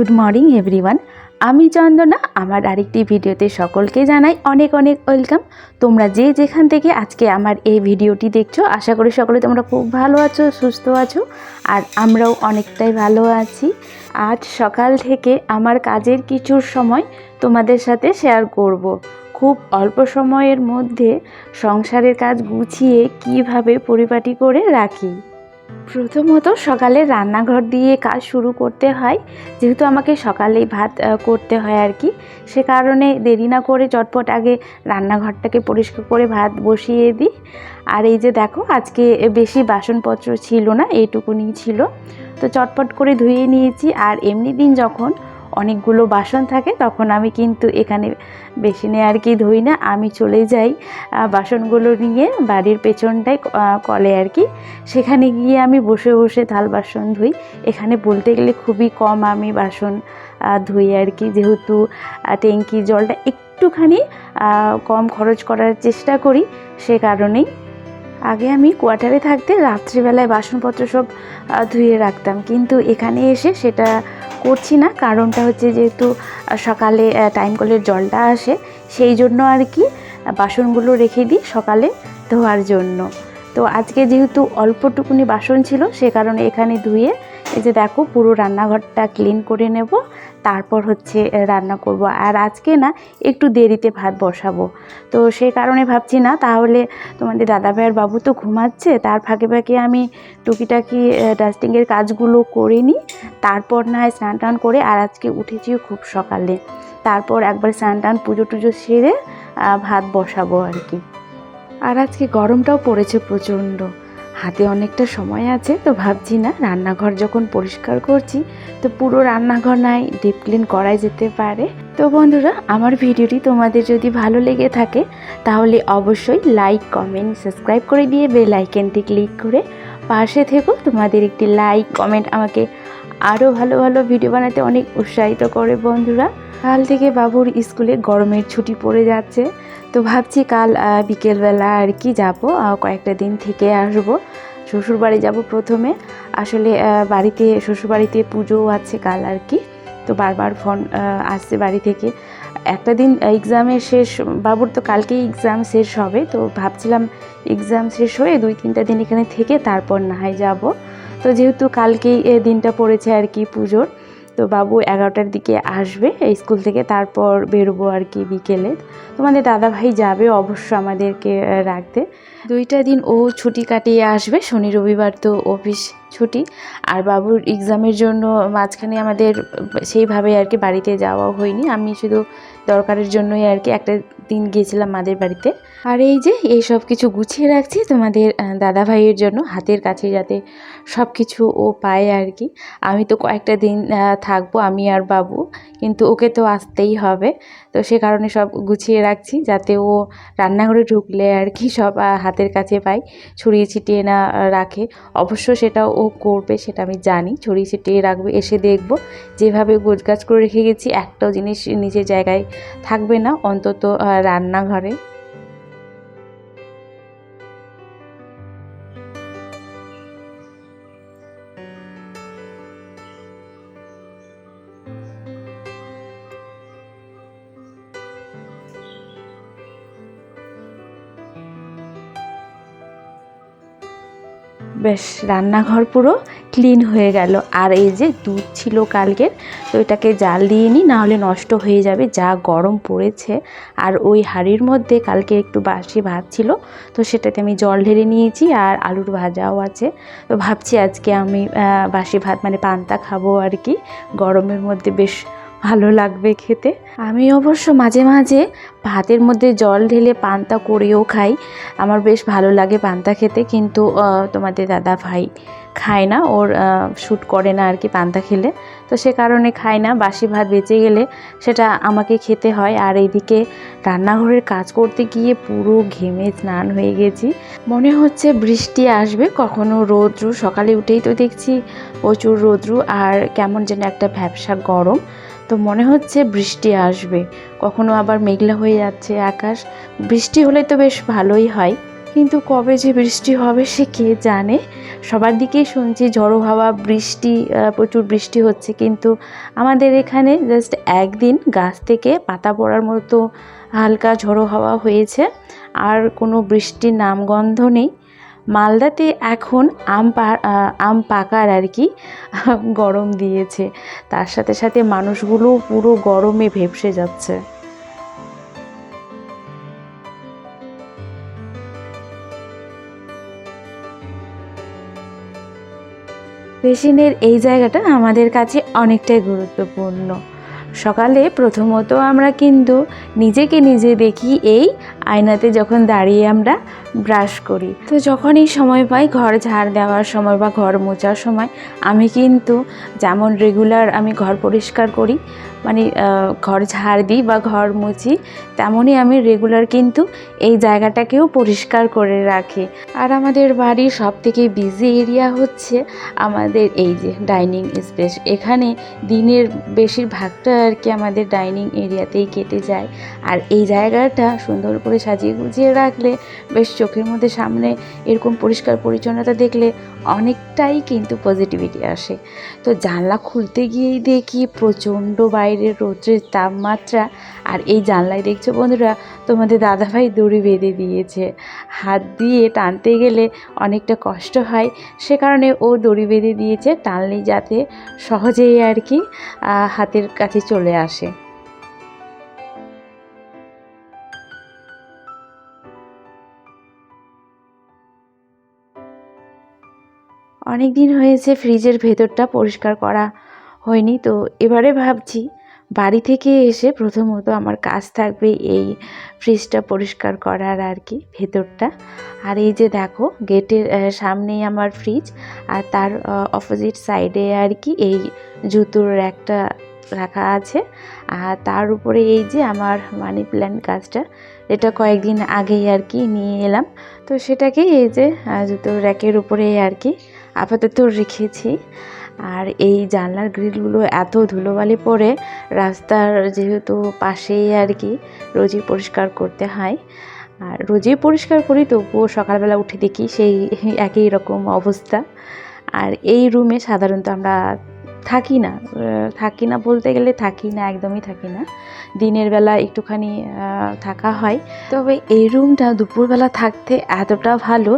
Good morning, everyone. আমি চন্দনা, আমার আরেকটি ভিডিওতে সকলকে জানাই অনেক অনেক ওয়েলকাম। তোমরা যে যেখান থেকে আজকে আমার এই ভিডিওটি দেখছ, আশা করি সকলে তোমরা খুব ভালো আছো, সুস্থ আছো, আর আমরাও অনেকটাই ভালো আছি। আজ সকাল থেকে আমার কাজের কিছুর সময় তোমাদের সাথে শেয়ার করব। খুব অল্প সময়ের মধ্যে সংসারের কাজ গুছিয়ে কীভাবে পরিপাটি করে রাখি। প্রথমত সকালে রান্নাঘর দিয়ে কাজ শুরু করতে হয়। যেহেতু আমাকে সকালেই ভাত করতে হয় আর কি। সে কারণে দেরি না করে চটপট আগে রান্নাঘরটাকে পরিষ্কার করে ভাত বসিয়ে দিই। আর এই যে দেখো, আজকে বেশি বাসনপত্র ছিল না, এইটুকুনি ছিল। তো চটপট করে ধুয়ে নিয়েছি। আর এমনি দিন যখন অনেকগুলো বাসন থাকে তখন আমি কিন্তু এখানে বেসিনে আর কি ধুই না। আমি চলে যাই বাসনগুলো নিয়ে বাড়ির পেছনটায় কলে আর কি। সেখানে গিয়ে আমি বসে বসে থাল বাসন ধুই। এখানে বলতে গেলে খুবই কম আমি বাসন ধুই আর কি। যেহেতু আহ, ট্যাঙ্কির জলটা একটুখানি কম খরচ করার চেষ্টা করি সে কারণেই। আগে আমি কোয়ার্টারে থাকতে রাত্রিবেলায় বাসনপত্র সব ধুয়ে রাখতাম। কিন্তু এখানে এসে সেটা করছি না, কারণটা হচ্ছে যেহেতু সকালে টাইম কলের জলটা আসে, সেই জন্য আর কি বাসনগুলো রেখে দিই সকালে ধোয়ার জন্য। তো আজকে যেহেতু অল্পটুকুনি বাসন ছিল, সে কারণে এখানে ধুয়ে এই যে দেখো পুরো রান্নাঘরটা ক্লিন করে নেব, তারপর হচ্ছে রান্না করব। আর আজকে না একটু দেরিতে ভাত বসাবো। তো সে কারণে ভাবছি না, তাহলে তোমাদের দাদা ভাইয়ের বাবু তো ঘুমাচ্ছে, তার ফাঁকে ফাঁকে আমি টুকিটাকি ডাস্টিংয়ের কাজগুলো করে নিই, তারপর না হয় স্নান টান করে আর আজকে উঠেছিও খুব সকালে। তারপর একবার স্নান টান, পুজো টুজো সেরে ভাত বসাবো আর কি। আর আজকে গরমটাও পড়েছে প্রচণ্ড। হাতে অনেকটা সময় আছে, তো ভাবছি না, রান্নাঘর যখন পরিষ্কার করছি, তো পুরো রান্নাঘর নাই ডিপ ক্লিন করাই যেতে পারে। তো বন্ধুরা, আমার ভিডিওটি তোমাদের যদি ভালো লেগে থাকে, তাহলে অবশ্যই লাইক কমেন্ট সাবস্ক্রাইব করে দিয়ে বেল আইকনটি ক্লিক করে পাশে থেকো। তোমাদের একটি লাইক কমেন্ট আমাকে আরও ভালো ভালো ভিডিও বানাতে অনেক উৎসাহিত করে বন্ধুরা। কাল থেকে বাবুর স্কুলে গরমের ছুটি পড়ে যাচ্ছে, তো ভাবছি কাল বিকেলবেলা আর কি যাব কয়েকটা দিন থেকে আসব। শ্বশুরবাড়ি যাব প্রথমে, আসলে বাড়িতে, শ্বশুরবাড়িতে পুজোও আছে কাল আর কি, তো বারবার ফোন আসছে বাড়ি থেকে। একটা দিন এক্সামের শেষ, বাবুর তো কালকেই এক্সাম শেষ হবে, তো ভাবছিলাম এক্সাম শেষ হয়ে দুই তিনটা দিন এখানে থেকে তারপর না হয় যাব। তো যেহেতু কালকেই এ দিনটা পড়েছে আর কি পুজোর, তো বাবু এগারোটার দিকে আসবে এই স্কুল থেকে, তারপর বেরোবো আর কি বিকেলে। তোমাদের দাদা ভাই যাবে অবশ্য আমাদেরকে রাখতে। দুইটা দিন ও ছুটি কাটিয়ে আসবে, শনি রবিবার তো অফিস ছুটি। আর বাবুর এক্সামের জন্য মাঝখানে আমাদের সেইভাবে আর কি বাড়িতে যাওয়া হয়নি। আমি শুধু দরকারের জন্যই আর কি একটা দিন গিয়েছিলাম মাদের বাড়িতে। আর এই যে, এই সব কিছু গুছিয়ে রাখছি তোমাদের দাদা ভাইয়ের জন্য, হাতের কাছে যাতে সব কিছু ও পায় আর কি। আমি তো কয়েকটা দিন থাকব, আমি আর বাবু, কিন্তু ওকে তো আসতেই হবে। তো সে কারণে সব গুছিয়ে রাখছি, যাতে ও রান্নাঘরে ঢুকলে আর কি সব হাতের কাছে পাই ছড়িয়ে ছিটিয়ে না রাখে। অবশ্য সেটা ও করবে, সেটা আমি জানি। ছড়িয়ে ছিটিয়ে রাখবে, এসে দেখব। যেভাবে গোছগাছ করে রেখে গেছি, একটাও জিনিস নিজের জায়গায় থাকবে না অন্তত রান্নাঘরে। বেশ রান্নাঘর পুরো ক্লিন হয়ে গেল। আর এই যে দুধ ছিল কালকের, তো এটাকে জাল দিয়ে নিই, নাহলে নষ্ট হয়ে যাবে, যা গরম পড়েছে। আর ওই হাঁড়ির মধ্যে কালকে একটু বাসি ভাত ছিল, তো সেটাতে আমি জল ঢেলে নিয়েছি আর আলুর ভাজাও আছে। তো ভাবছি আজকে আমি বাসি ভাত মানে পান্তা খাব আর কি। গরমের মধ্যে বেশ ভালো লাগবে খেতে। আমি অবশ্য মাঝে মাঝে ভাতের মধ্যে জল ঢেলে পান্তা করেও খাই। আমার বেশ ভালো লাগে পান্তা খেতে, কিন্তু তোমাদের দাদা ভাই খায় না, ওর শ্যুট করে না আর কি পান্তা খেলে। তো সে কারণে খায় না, বাসি ভাত বেঁচে গেলে সেটা আমাকে খেতে হয়। আর এইদিকে রান্নাঘরের কাজ করতে গিয়ে পুরো ঘেমে স্নান হয়ে গেছি। মনে হচ্ছে বৃষ্টি আসবে, কখনো রৌদ্রু। সকালে উঠেই তো দেখছি প্রচুর রৌদ্রু, আর কেমন যেন একটা ভ্যাবসা গরম। তো মনে হচ্ছে বৃষ্টি আসবে, কখনো আবার মেঘলা হয়ে যাচ্ছে আকাশ। বৃষ্টি হলে তো বেশ ভালোই হয়। কিন্তু কবে যে বৃষ্টি হবে সে কে জানে? সবার দিকেই শুনছি ঝড়ো হাওয়া, বৃষ্টি প্রচুর বৃষ্টি হচ্ছে। কিন্তু আমাদের এখানে জাস্ট একদিন গাছ থেকে পাতা পড়ার মতো হালকা ঝড়ো হাওয়া হয়েছে। আর কোনো বৃষ্টির নামগন্ধ নেই। মালদাতে এখন আম আম পাকার আর কি গরম দিয়েছে। তার সাথে সাথে মানুষগুলো পুরো গরমে ভেপসে যাচ্ছে। বেসিনের এই জায়গাটা আমাদের কাছে অনেকটাই গুরুত্বপূর্ণ। সকালে প্রথমত আমরা কিন্তু নিজেকে নিজে দেখি এই আয়নাতে যখন দাঁড়িয়ে আমরা ব্রাশ করি। তো যখনই সময় পাই, ঘর ঝাড় দেওয়ার সময় বা ঘর মোছার সময়, আমি কিন্তু যেমন রেগুলার আমি ঘর পরিষ্কার করি মানে ঘর ঝাড় দিই বা ঘর মুছি, তেমনই আমি রেগুলার কিন্তু এই জায়গাটাকেও পরিষ্কার করে রাখি। আর আমাদের বাড়ির সব থেকে বিজি এরিয়া হচ্ছে আমাদের এই যে ডাইনিং স্পেস এখানে দিনের বেশিরভাগটা আর কি আমাদের ডাইনিং এরিয়াতেই কেটে যায়। আর এই জায়গাটা সুন্দর করে সাজিয়ে গুজিয়ে রাখলে, বেশ চোখের মধ্যে সামনে এরকম পরিষ্কার পরিচ্ছন্নতা দেখলে অনেকটাই কিন্তু পজিটিভিটি আসে। তো জানলা খুলতে গিয়েই দেখি প্রচণ্ড বাইরের রৌদ্রের তাপমাত্রা আর এই জানলায় দেখছ বন্ধুরা, তোমাদের দাদাভাই দড়ি বেঁধে দিয়েছে। হাত দিয়ে টানতে গেলে অনেকটা কষ্ট হয়, সে কারণে ও দড়ি বেঁধে দিয়েছে টানলে যাতে সহজেই আর কি হাতের কাছে চলে আসে। অনেক দিন হয়েছে ফ্রিজের ভেতরটা পরিষ্কার করা হয়নি, তো এবারে ভাবছি বাড়ি থেকে এসে প্রথমত আমার কাজ থাকবে এই ফ্রিজটা পরিষ্কার করার আর কি, ভেতরটা। আর এই যে দেখো, গেটের সামনেই আমার ফ্রিজ আর তার অপোজিট সাইডে আর কি এই জুতোর একটা রাখা আছে। আর তার উপরে এই যে আমার মানি প্ল্যান্ট গাছটা এটা কয়েকদিন আগেই আর কি নিয়ে এলাম। তো সেটাকে এই যে জুতোর র্যাকের উপরে আর কি আপাতত রেখেছি। আর এই জানলার গ্রিলগুলো এত ধুলোবালি পড়ে রাস্তার যেহেতু পাশেই আর কি রোজই পরিষ্কার করতে হয়। আর রোজই পরিষ্কার করি, তবুও সকালবেলা উঠে দেখি সেই একই রকম অবস্থা। আর এই রুমে সাধারণত আমরা থাকি না থাকি না বলতে গেলে থাকি না, একদমই থাকি না। দিনের বেলা একটুখানি থাকা হয়। তবে এই রুমটা দুপুরবেলা থাকতে এতটা ভালো,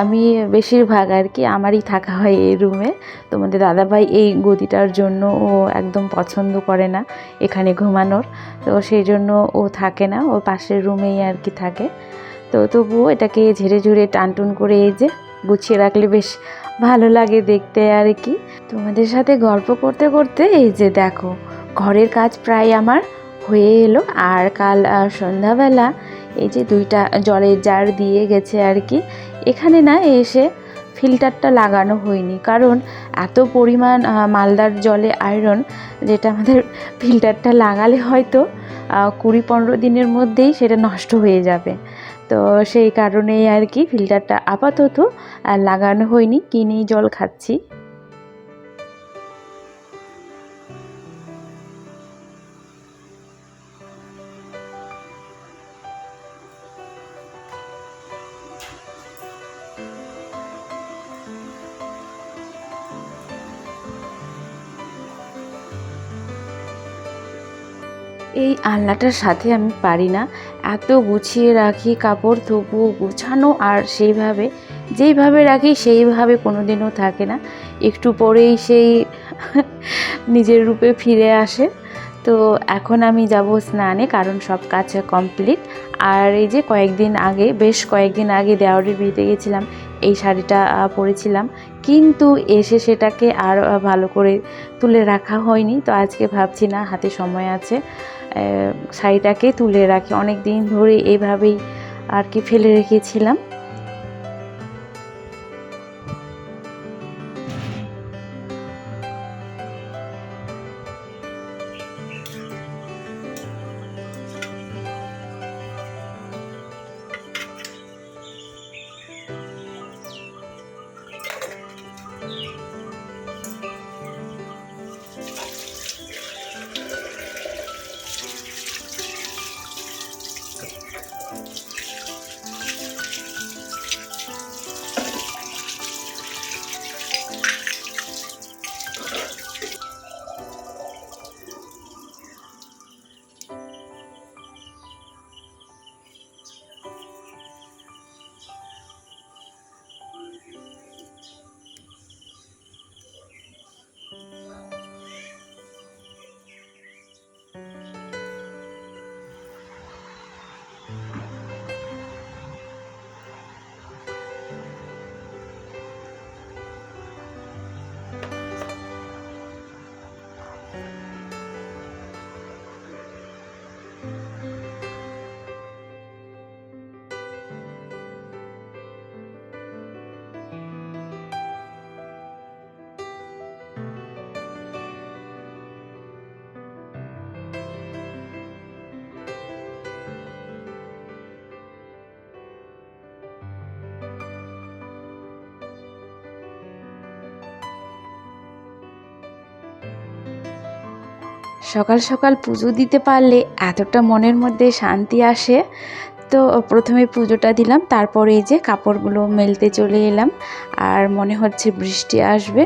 আমি বেশিরভাগ আর কি আমারই থাকা হয় এই রুমে। তোমাদের দাদাভাই এই গদিটার জন্য ও একদম পছন্দ করে না এখানে ঘুমানোর। তো সেই জন্য ও থাকে না, ও পাশের রুমেই আর কি থাকে। তো তবুও এটাকে ঝেড়ে ঝুড়ে টানটুন করে এই যে গুছিয়ে রাখলে বেশ ভালো লাগে দেখতে, আর কি? তোমাদের সাথে গল্প করতে করতে এই যে দেখো, ঘরের কাজ প্রায় আমার হয়ে এলো, আর কাল সন্ধ্যাবেলা এই যে দুইটা জলের জার দিয়ে গেছে, আর কি, এখানে না এসে ফিল্টারটা লাগানো হয়নি, কারণ এত পরিমাণ মালদার জলে আয়রন যেটা আমাদের ফিল্টারটা লাগালে হয়তো কুড়ি পনেরো দিনের মধ্যেই সেটা নষ্ট হয়ে যাবে। তো সেই কারণেই আর কি ফিল্টারটা আপাতত লাগানো হয়নি কিনেই জল খাচ্ছি। এই আলনাটার সাথে আমি পারি না। এত গুছিয়ে রাখি কাপড় তবুও গোছানো আর সেইভাবে, যেইভাবে রাখি সেইভাবে কোনো দিনও থাকে না। একটু পরেই সেই নিজের রূপে ফিরে আসে। তো এখন আমি যাব স্নানে, কারণ সব কাজ কমপ্লিট। আর এই যে কয়েকদিন আগে, বেশ কয়েকদিন আগে দেওয়ারের বিয়েতে গেছিলাম, এই শাড়িটা পরেছিলাম। কিন্তু এসে সেটাকে আর ভালো করে তুলে রাখা হয়নি। তো আজকে ভাবছি না, হাতে সময় আছে। শাড়িটাকে তুলে রাখি। অনেক দিন ধরে এভাবেই আর কি ফেলে রেখেছিলাম। সকাল সকাল পুজো দিতে পারলে এতটা মনের মধ্যে শান্তি আসে। তো প্রথমে পুজোটা দিলাম, তারপরে এই যে কাপড়গুলো মেলতে চলে এলাম। আর মনে হচ্ছে বৃষ্টি আসবে।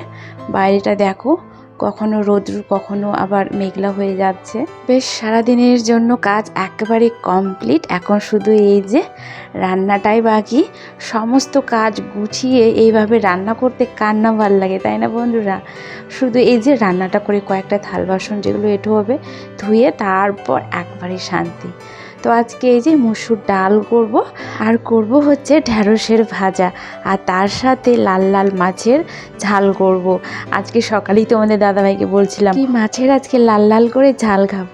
বাইরেটা দেখো কখনো রোদ্রু, কখনো আবার মেঘলা হয়ে যাচ্ছে। বেশ সারাদিনের জন্য কাজ একেবারে কমপ্লিট। এখন শুধু এই যে রান্নাটাই বাকি। সমস্ত কাজ গুছিয়ে এইভাবে রান্না করতে কার না ভালো লাগে, তাই না বন্ধুরা? শুধু এই যে রান্নাটা করে কয়েকটা থাল বাসন যেগুলো এঁটো হবে, ধুয়ে তারপর একবারে শান্তি। তো আজকে এই যে মুসুর ডাল করব, আর করব হচ্ছে ঢ্যাঁড়সের ভাজা, আর তার সাথে লাল লাল মাছের ঝাল করব। আজকে সকালেই তোমাদের দাদাভাইকে বলছিলাম, কি মাছের আজকে লাল লাল করে ঝাল খাব?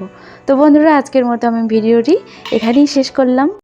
তো বন্ধুরা, আজকের মতো আমি ভিডিওটি এখানেই শেষ করলাম।